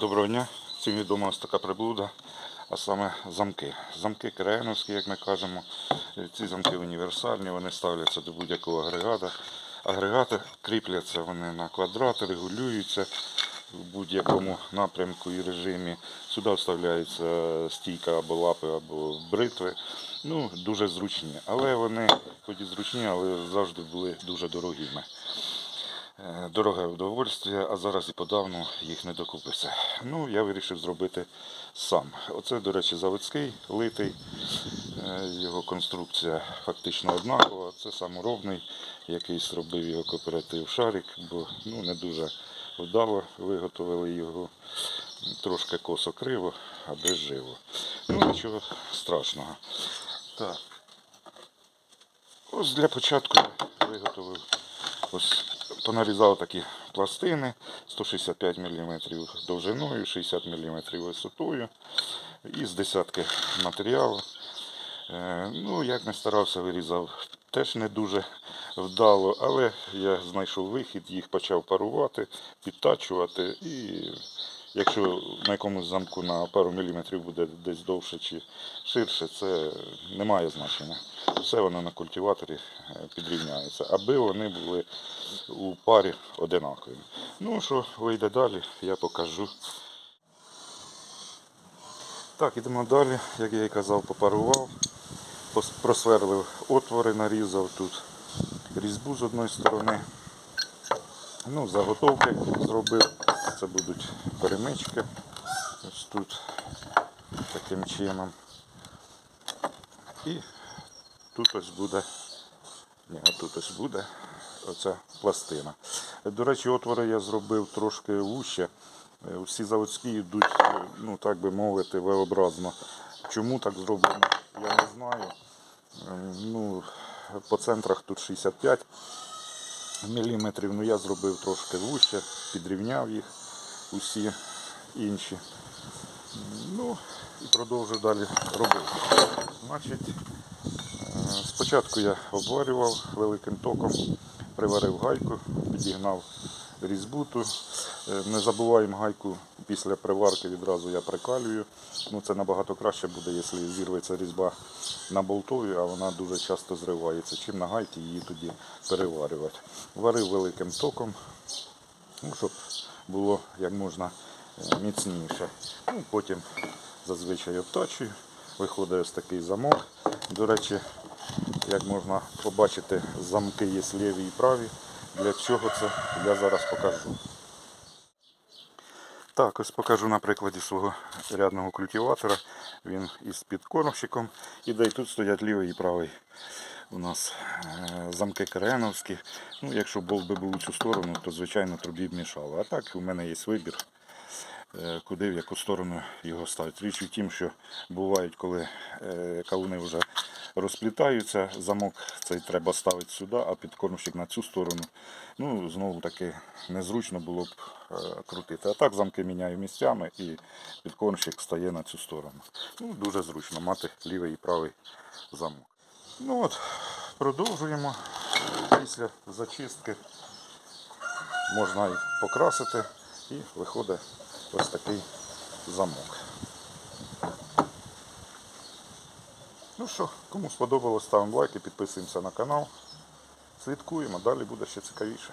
Доброго дня. Всім відома ось така приблуда, а саме замки. Замки креновські, як ми кажемо. Ці замки універсальні, вони ставляться до будь-якого агрегата. Агрегати кріпляться вони на квадрат, регулюються в будь-якому напрямку і режимі. Сюди вставляється стійка або лапи, або бритви. Ну, дуже зручні. Але вони, хоч і зручні, але завжди були дуже дорогими. Е, Дороге удовольствие, а зараз і подавно їх не докупиться. Ну, я вирішив зробити сам. Оце, до речі, заводський литий. Е, Його конструкція фактично однакова. Це саморобний, який зробив його кооператив Шарик, бо ну, не дуже вдало виготовили його. Трошки косо криво, а без живо. Ну, нічого страшного. Так. Ось для початку я виготовив ось понарізав такі пластини 165 мм довжиною, 60 мм висотою і з десятки матеріалу. Е, Ну, як не старався, вирізав теж не дуже вдало, але я знайшов вихід, їх почав парувати, підтачувати і якщо на якомусь замку на пару міліметрів буде десь довше чи ширше, це не має значення. Все воно на культиваторі е, підрівняється, аби вони були у парі одинакові. Ну, що вийде далі, я покажу. Так, ідемо далі, як я і казав, попарував, просверлив отвори, нарізав тут різьбу з одної сторони. Ну, заготовки зробив. Це будуть перемички. Ось тут таким чином. І тут ось буде. Ні, тут ось буде оця пластина. До речі, отвори я зробив трошки вуще. Е, Всі заводські йдуть, е, ну так би мовити, V-образно. Чому так зроблено, я не знаю. Е, Ну, по центрах тут 65 міліметрів, ну я зробив трошки вуще, підрівняв їх усі інші. Ну і продовжую далі робити. Значить, е, спочатку я обварював великим током, приварив гайку, підігнав різбуту. Е, Не забуваємо гайку після приварки відразу я прикалюю. Ну, це набагато краще буде, якщо зірветься різьба на болтові, а вона дуже часто зривається. Чим на гайці її тоді переварювати. Варив великим током, ну, щоб було як можна е, міцніше. Ну, потім зазвичай обтачую. Виходить ось такий замок. До речі, як можна побачити, замки є ліві і праві. Для чого це я зараз покажу. Так, ось покажу на прикладі свого рядного культиватора. Він із підкормщиком іде, і тут стоять лівий і правий. У нас е, замки Кереновські. Ну, якщо болт би був у цю сторону, то звичайно трубі б мішало. А так у мене є вибір, е, куди в яку сторону його ставити. Річ у тім, що бувають, коли е, кавуни вже розплітаються, замок цей треба ставити сюди, а підкормщик на цю сторону. Ну, знову таки незручно було б крутити. А так замки міняю місцями і підкормщик стає на цю сторону. Ну, дуже зручно мати лівий і правий замок. Ну от, продовжуємо. Після зачистки можна і покрасити і виходить ось такий замок. Ну що, кому сподобалось, ставимо лайки, підписуємося на канал. Слідкуємо, далі буде ще цікавіше.